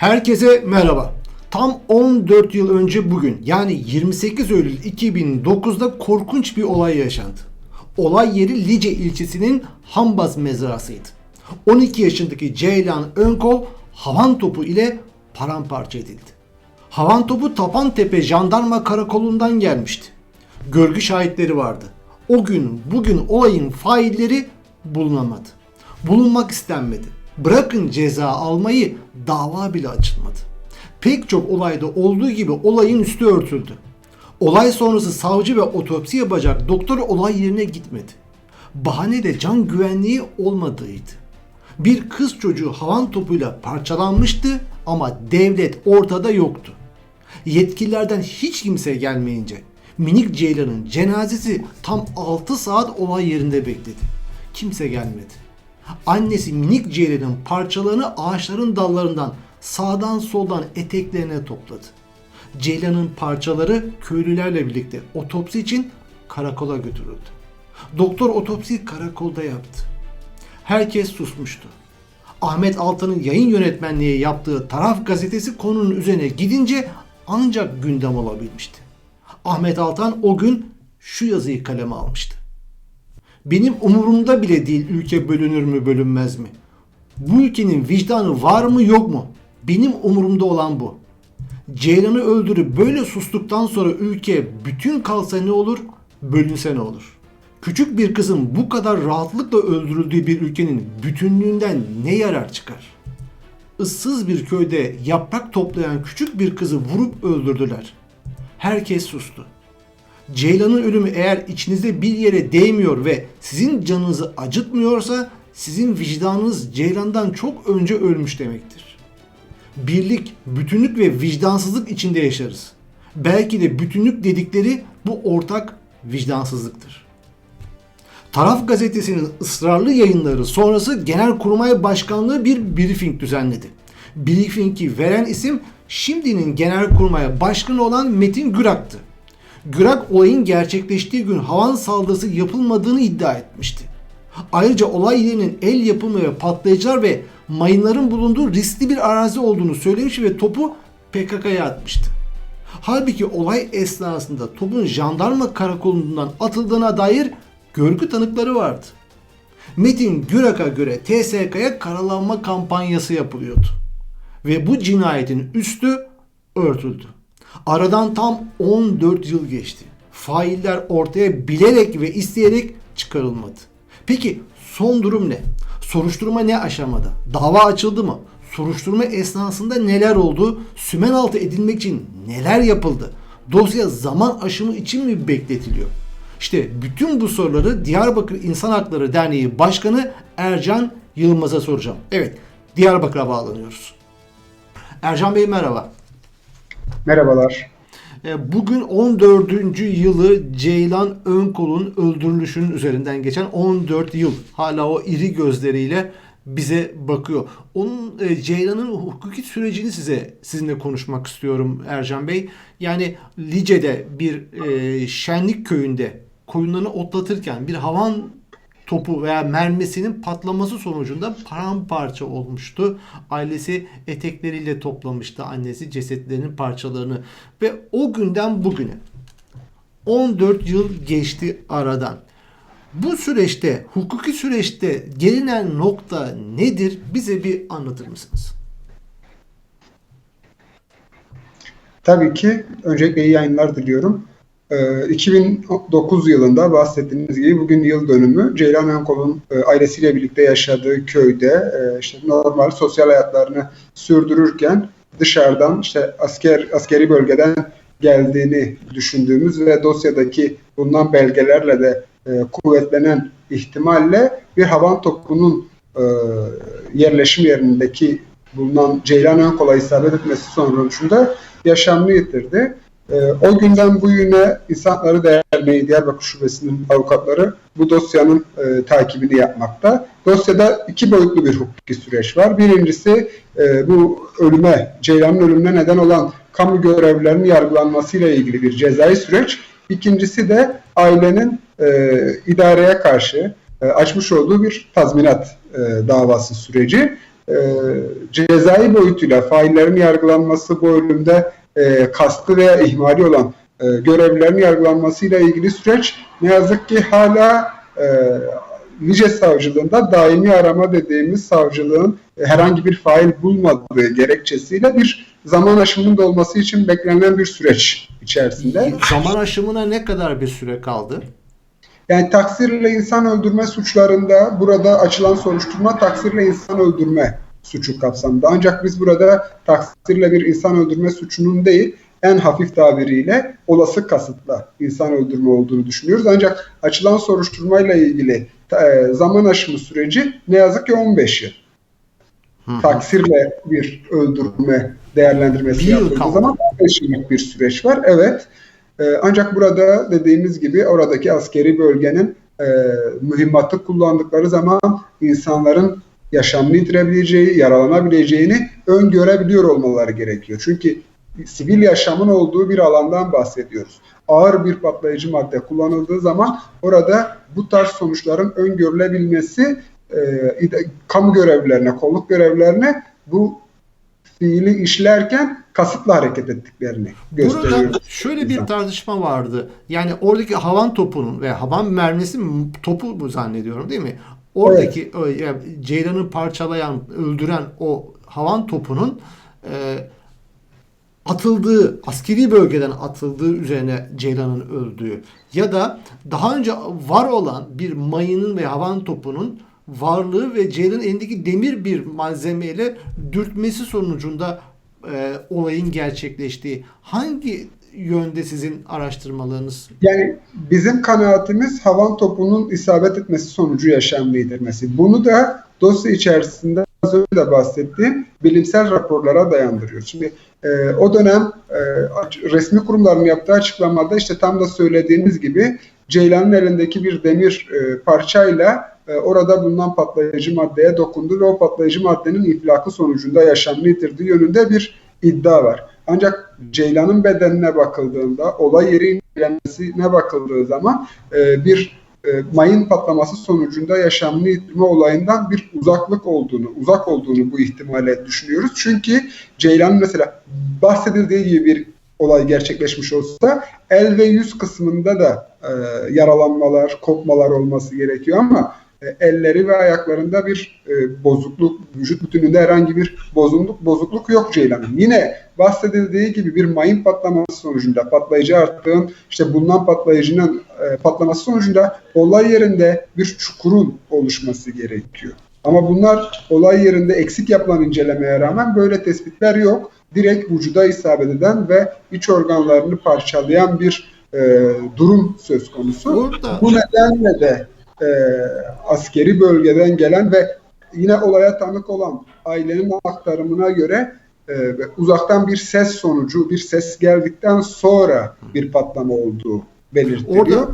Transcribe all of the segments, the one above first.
Herkese merhaba. Tam 14 yıl önce bugün yani 28 Eylül 2009'da korkunç bir olay yaşandı. Olay yeri Lice ilçesinin Hambaz mezrasıydı. 12 yaşındaki Ceylan Önkol havan topu ile paramparça edildi. Havan topu Tapantepe Jandarma Karakolu'ndan gelmişti. Görgü şahitleri vardı. O gün bugün olayın failleri bulunamadı. Bulunmak istenmedi. Bırakın ceza almayı dava bile açılmadı. Pek çok olayda olduğu gibi olayın üstü örtüldü. Olay sonrası savcı ve otopsi yapacak doktor olay yerine gitmedi. Bahane de can güvenliği olmadığıydı. Bir kız çocuğu havan topuyla parçalanmıştı ama devlet ortada yoktu. Yetkililerden hiç kimse gelmeyince minik Ceylan'ın cenazesi tam 6 saat olay yerinde bekledi. Kimse gelmedi. Annesi minik Ceylan'ın parçalarını ağaçların dallarından sağdan soldan eteklerine topladı. Ceylan'ın parçaları köylülerle birlikte otopsi için karakola götürüldü. Doktor otopsiyi karakolda yaptı. Herkes susmuştu. Ahmet Altan'ın yayın yönetmenliği yaptığı Taraf gazetesi konunun üzerine gidince ancak gündem olabilmişti. Ahmet Altan o gün şu yazıyı kaleme almıştı. Benim umurumda bile değil ülke bölünür mü bölünmez mi? Bu ülkenin vicdanı var mı yok mu? Benim umurumda olan bu. Ceylan'ı öldürüp böyle sustuktan sonra ülke bütün kalsa ne olur, bölünse ne olur? Küçük bir kızın bu kadar rahatlıkla öldürüldüğü bir ülkenin bütünlüğünden ne yarar çıkar? Issız bir köyde yaprak toplayan küçük bir kızı vurup öldürdüler. Herkes sustu. Ceylan'ın ölümü eğer içinize bir yere değmiyor ve sizin canınızı acıtmıyorsa sizin vicdanınız Ceylan'dan çok önce ölmüş demektir. Birlik, bütünlük ve vicdansızlık içinde yaşarız. Belki de bütünlük dedikleri bu ortak vicdansızlıktır. Taraf gazetesinin ısrarlı yayınları sonrası Genelkurmay Başkanlığı bir briefing düzenledi. Briefing'i veren isim şimdinin Genelkurmay Başkanı olan Metin Gürak'tı. Gürak olayın gerçekleştiği gün havan saldırısı yapılmadığını iddia etmişti. Ayrıca olay yerinin el yapımı ve patlayıcılar ve mayınların bulunduğu riskli bir arazi olduğunu söylemiş ve topu PKK'ya atmıştı. Halbuki olay esnasında topun jandarma karakolundan atıldığına dair görgü tanıkları vardı. Metin Gürak'a göre TSK'ya karalanma kampanyası yapılıyordu. Ve bu cinayetin üstü örtüldü. Aradan tam 14 yıl geçti. Failler ortaya bilerek ve isteyerek çıkarılmadı. Peki son durum ne? Soruşturma ne aşamada? Dava açıldı mı? Soruşturma esnasında neler oldu? Sümen altı edilmek için neler yapıldı? Dosya zaman aşımı için mi bekletiliyor? İşte bütün bu soruları Diyarbakır İnsan Hakları Derneği Başkanı Ercan Yılmaz'a soracağım. Evet, Diyarbakır'a bağlanıyoruz. Ercan Bey merhaba. Merhabalar. E, Bugün 14. yılı Ceylan Önkol'un öldürülüşünün üzerinden geçen 14 yıl. Hala o iri gözleriyle bize bakıyor. Onun e, Ceylan'ın hukuki sürecini size sizinle konuşmak istiyorum Ercan Bey. Yani Lice'de bir e, şenlik köyünde koyunlarını otlatırken bir havan topu veya mermisinin patlaması sonucunda paramparça olmuştu. Ailesi etekleriyle toplamıştı annesi cesetlerinin parçalarını ve o günden bugüne 14 yıl geçti aradan. Bu süreçte, hukuki süreçte gelinen nokta nedir? Bize bir anlatır mısınız? Tabii ki öncelikle iyi yayınlar diliyorum. Ee, 2009 yılında bahsettiğiniz gibi bugün yıl dönümü Ceylan Önkol'un e, ailesiyle birlikte yaşadığı köyde e, işte normal sosyal hayatlarını sürdürürken dışarıdan işte asker askeri bölgeden geldiğini düşündüğümüz ve dosyadaki bulunan belgelerle de e, kuvvetlenen ihtimalle bir havan topunun yerleşim yerindeki bulunan Ceylan Önkol'a isabet etmesi sonucunda yaşamını yitirdi. E, o günden bugüne İnsan Hakları Derneği Diyarbakır Şubesi'nin avukatları bu dosyanın e, takibini yapmakta. Dosyada iki boyutlu bir hukuki süreç var. Birincisi e, bu ölüme, Ceylan'ın ölümüne neden olan kamu görevlilerinin yargılanmasıyla ilgili bir cezai süreç. İkincisi de ailenin e, idareye karşı e, açmış olduğu bir tazminat e, davası süreci. E, cezai boyutuyla faillerin yargılanması bu ölümde e, kastı veya ihmali olan e, görevlilerin yargılanmasıyla ilgili süreç ne yazık ki hala e, Lice Savcılığında daimi arama dediğimiz savcılığın herhangi bir fail bulmadığı gerekçesiyle bir zaman aşımının olması için beklenen bir süreç içerisinde. Zaman aşımına ne kadar bir süre kaldı? Yani taksirle insan öldürme suçlarında burada açılan soruşturma taksirle insan öldürme suçu kapsamında. Ancak biz burada taksirle bir insan öldürme suçunun değil en hafif tabiriyle olası kasıtla insan öldürme olduğunu düşünüyoruz. Ancak açılan soruşturmayla ilgili e, zaman aşımı süreci ne yazık ki 15 yıl. Taksirle bir öldürme değerlendirmesi Bir yapıldığı zaman 15 yıllık bir süreç var. Evet. E, ancak burada dediğimiz gibi oradaki askeri bölgenin e, mühimmatı kullandıkları zaman insanların yaşamını yitirebileceği, yaralanabileceğini öngörebiliyor olmaları gerekiyor. Çünkü sivil yaşamın olduğu bir alandan bahsediyoruz. Ağır bir patlayıcı madde kullanıldığı zaman orada bu tarz sonuçların öngörülebilmesi e, kamu görevlilerine, kolluk görevlilerine bu fiili işlerken kasıtlı hareket ettiklerini gösteriyor. Burada şöyle bir tartışma vardı. Yani oradaki havan topunun ve havan mermisi topu bu zannediyorum değil mi? Oradaki o, yani Ceylan'ı parçalayan, öldüren o havan topunun e, atıldığı, askeri bölgeden atıldığı üzerine Ceylan'ın öldüğü ya da daha önce var olan bir mayının ve havan topunun varlığı ve Ceylan'ın elindeki demir bir malzemeyle dürtmesi sonucunda e, olayın gerçekleştiği hangi yönde sizin araştırmalarınız? Yani bizim kanaatimiz havan topunun isabet etmesi sonucu yaşam yedirmesi. Bunu da dosya içerisinde az önce de bahsettiğim bilimsel raporlara dayandırıyoruz. Şimdi e, o dönem e, resmi kurumların yaptığı açıklamada işte tam da söylediğimiz gibi Ceylan'ın elindeki bir demir e, parçayla e, orada bulunan patlayıcı maddeye dokundu ve o patlayıcı maddenin infilakı sonucunda yaşamını yitirdiği yönünde bir iddia var. Ancak Ceylan'ın bedenine bakıldığında, olay yeri incelenmesine bakıldığı zaman e, bir e, mayın patlaması sonucunda yaşamını yitirme olayından bir uzaklık olduğunu, uzak olduğunu bu ihtimale düşünüyoruz. Çünkü Ceylan'ın mesela bahsedildiği gibi bir olay gerçekleşmiş olsa el ve yüz kısmında da e, yaralanmalar, kopmalar olması gerekiyor ama elleri ve ayaklarında bir e, bozukluk, vücut bütününde herhangi bir bozukluk, bozukluk yok Ceylan'ın. Yine bahsedildiği gibi bir mayın patlaması sonucunda patlayıcı arttığın işte bulunan patlayıcının e, patlaması sonucunda olay yerinde bir çukurun oluşması gerekiyor. Ama bunlar olay yerinde eksik yapılan incelemeye rağmen böyle tespitler yok. Direkt vücuda isabet eden ve iç organlarını parçalayan bir e, durum söz konusu. Burada- Bu nedenle de e, askeri bölgeden gelen ve yine olaya tanık olan ailenin aktarımına göre e, uzaktan bir ses sonucu, bir ses geldikten sonra bir patlama olduğu belirtiliyor. Orada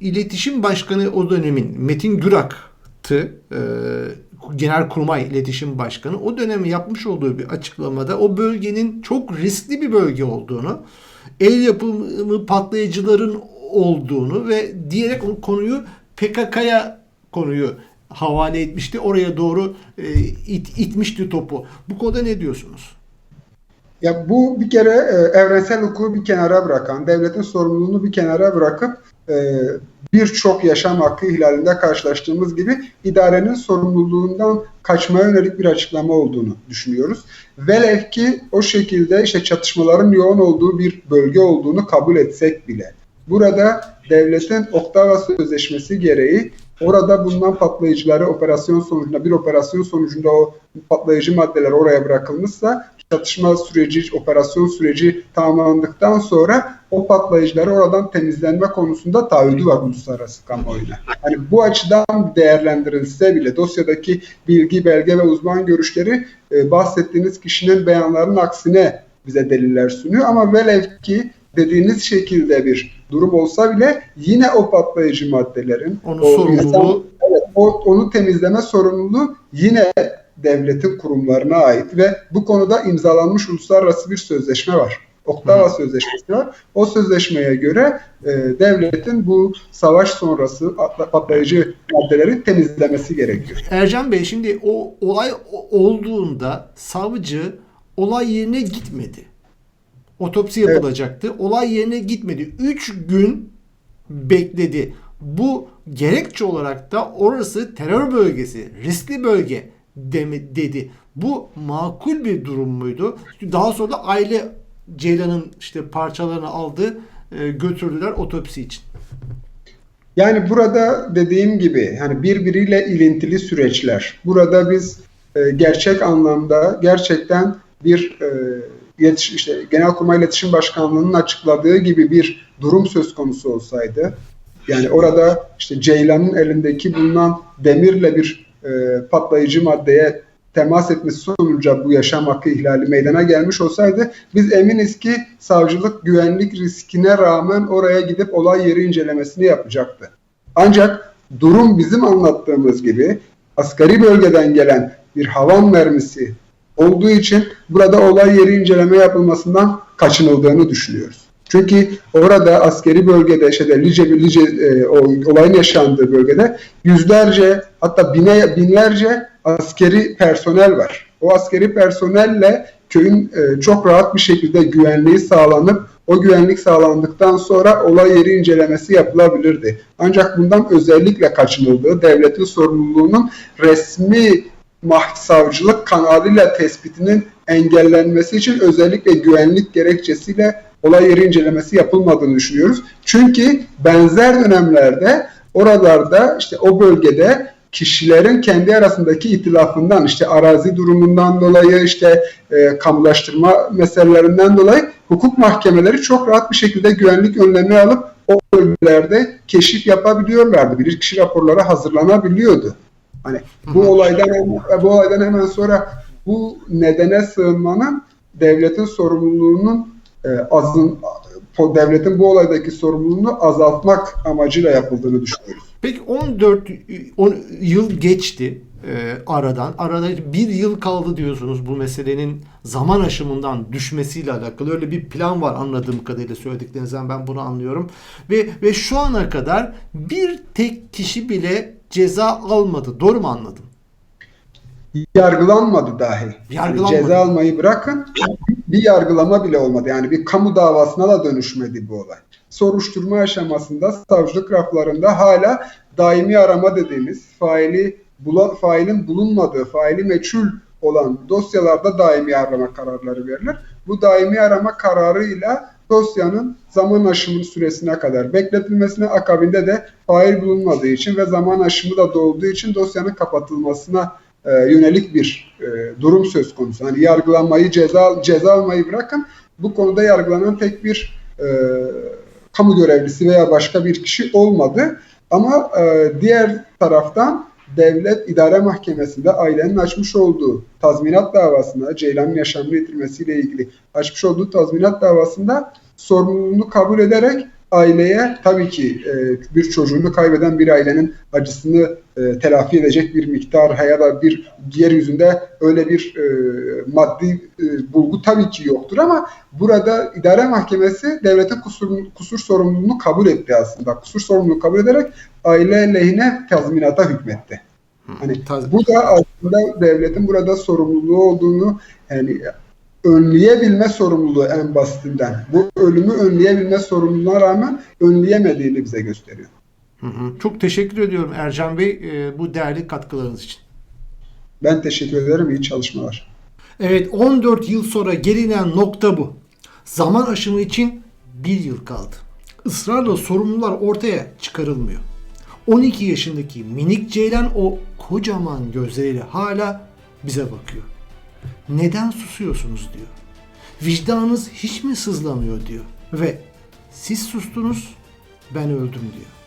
iletişim başkanı o dönemin Metin Gürak'tı. E, Genelkurmay İletişim Başkanı. O dönemi yapmış olduğu bir açıklamada o bölgenin çok riskli bir bölge olduğunu, el yapımı patlayıcıların olduğunu ve diyerek o konuyu PKK'ya konuyu havale etmişti. Oraya doğru e, it, itmişti topu. Bu konuda ne diyorsunuz? Ya bu bir kere e, evrensel hukuku bir kenara bırakan, devletin sorumluluğunu bir kenara bırakıp e, birçok yaşam hakkı ihlalinde karşılaştığımız gibi idarenin sorumluluğundan kaçmaya yönelik bir açıklama olduğunu düşünüyoruz. Velev ki o şekilde işte çatışmaların yoğun olduğu bir bölge olduğunu kabul etsek bile. Burada devletin Ottawa Sözleşmesi gereği orada bulunan patlayıcıları operasyon sonucunda bir operasyon sonucunda o patlayıcı maddeler oraya bırakılmışsa çatışma süreci, operasyon süreci tamamlandıktan sonra o patlayıcıları oradan temizlenme konusunda taahhüdü var uluslararası kamuoyuna. Hani bu açıdan değerlendirilse bile dosyadaki bilgi, belge ve uzman görüşleri e, bahsettiğiniz kişinin beyanlarının aksine bize deliller sunuyor. Ama velev ki dediğiniz şekilde bir durum olsa bile yine o patlayıcı maddelerin Onun o sorumluluğu- insan- evet, o, onu temizleme sorumluluğu yine devletin kurumlarına ait ve bu konuda imzalanmış uluslararası bir sözleşme var. Ottawa Sözleşmesi var. O sözleşmeye göre e, devletin bu savaş sonrası atla- patlayıcı maddeleri temizlemesi gerekiyor. Ercan Bey şimdi o olay olduğunda savcı olay yerine gitmedi. Otopsi Evet. yapılacaktı. Olay yerine gitmedi. 3 gün bekledi. Bu gerekçe olarak da orası terör bölgesi, riskli bölge deme, dedi. Bu makul bir durum muydu? Daha sonra da aile Ceylan'ın işte parçalarını aldı, e, götürdüler otopsi için. Yani burada dediğim gibi hani birbiriyle ilintili süreçler. Burada biz e, gerçek anlamda gerçekten bir e, iletiş, işte Genelkurmay İletişim Başkanlığı'nın açıkladığı gibi bir durum söz konusu olsaydı yani orada işte Ceylan'ın elindeki bulunan demirle bir e, patlayıcı maddeye temas etmesi sonucu bu yaşam hakkı ihlali meydana gelmiş olsaydı biz eminiz ki savcılık güvenlik riskine rağmen oraya gidip olay yeri incelemesini yapacaktı. Ancak durum bizim anlattığımız gibi asgari bölgeden gelen bir havan mermisi olduğu için burada olay yeri inceleme yapılmasından kaçınıldığını düşünüyoruz. Çünkü orada askeri bölgede şeyde Lice, Lice e, olayın yaşandığı bölgede yüzlerce hatta bine, binlerce askeri personel var. O askeri personelle köyün e, çok rahat bir şekilde güvenliği sağlanıp o güvenlik sağlandıktan sonra olay yeri incelemesi yapılabilirdi. Ancak bundan özellikle kaçınıldığı devletin sorumluluğunun resmi mah savcılık kanalıyla tespitinin engellenmesi için özellikle güvenlik gerekçesiyle olay yeri incelemesi yapılmadığını düşünüyoruz. Çünkü benzer dönemlerde oralarda işte o bölgede kişilerin kendi arasındaki itilafından işte arazi durumundan dolayı işte e, kamulaştırma meselelerinden dolayı hukuk mahkemeleri çok rahat bir şekilde güvenlik önlemi alıp o bölgelerde keşif yapabiliyorlardı. Bilirkişi raporları hazırlanabiliyordu. Hani bu olaydan bu olaydan hemen sonra bu nedene sığınmanın devletin sorumluluğunun e, azın devletin bu olaydaki sorumluluğunu azaltmak amacıyla yapıldığını düşünüyoruz. Peki 14 10 yıl geçti e, aradan. Arada bir yıl kaldı diyorsunuz bu meselenin zaman aşımından düşmesiyle alakalı. Öyle bir plan var anladığım kadarıyla söylediklerinizden ben bunu anlıyorum. Ve ve şu ana kadar bir tek kişi bile ceza almadı. Doğru mu anladım? Yargılanmadı dahi. Yargılanmadı. Yani ceza almayı bırakın bir yargılama bile olmadı. Yani bir kamu davasına da dönüşmedi bu olay. Soruşturma aşamasında savcılık raflarında hala daimi arama dediğimiz faili bula, failin bulunmadığı, faili meçhul olan dosyalarda daimi arama kararları verilir. Bu daimi arama kararıyla dosyanın zaman aşımı süresine kadar bekletilmesine akabinde de fail bulunmadığı için ve zaman aşımı da dolduğu için dosyanın kapatılmasına e, yönelik bir e, durum söz konusu. Hani yargılanmayı, ceza ceza almayı bırakın. Bu konuda yargılanan tek bir e, kamu görevlisi veya başka bir kişi olmadı. Ama e, diğer taraftan devlet idare mahkemesinde ailenin açmış olduğu tazminat davasında Ceylan'ın yaşamını yitirmesiyle ilgili açmış olduğu tazminat davasında sorumluluğunu kabul ederek aileye tabii ki e, bir çocuğunu kaybeden bir ailenin acısını e, telafi edecek bir miktar ya da bir yeryüzünde öyle bir e, maddi e, bulgu tabii ki yoktur ama burada idare mahkemesi devletin kusur, kusur sorumluluğunu kabul etti aslında. Kusur sorumluluğunu kabul ederek aile lehine tazminata hükmetti. Hani bu da aslında devletin burada sorumluluğu olduğunu yani önleyebilme sorumluluğu en basitinden. Bu ölümü önleyebilme sorumluluğuna rağmen önleyemediğini bize gösteriyor. Hı hı. Çok teşekkür ediyorum Ercan Bey e, bu değerli katkılarınız için. Ben teşekkür ederim. İyi çalışmalar. Evet 14 yıl sonra gelinen nokta bu. Zaman aşımı için bir yıl kaldı. Israrla sorumlular ortaya çıkarılmıyor. 12 yaşındaki minik Ceylan o kocaman gözleriyle hala bize bakıyor. Neden susuyorsunuz diyor. Vicdanınız hiç mi sızlamıyor diyor. Ve siz sustunuz ben öldüm diyor.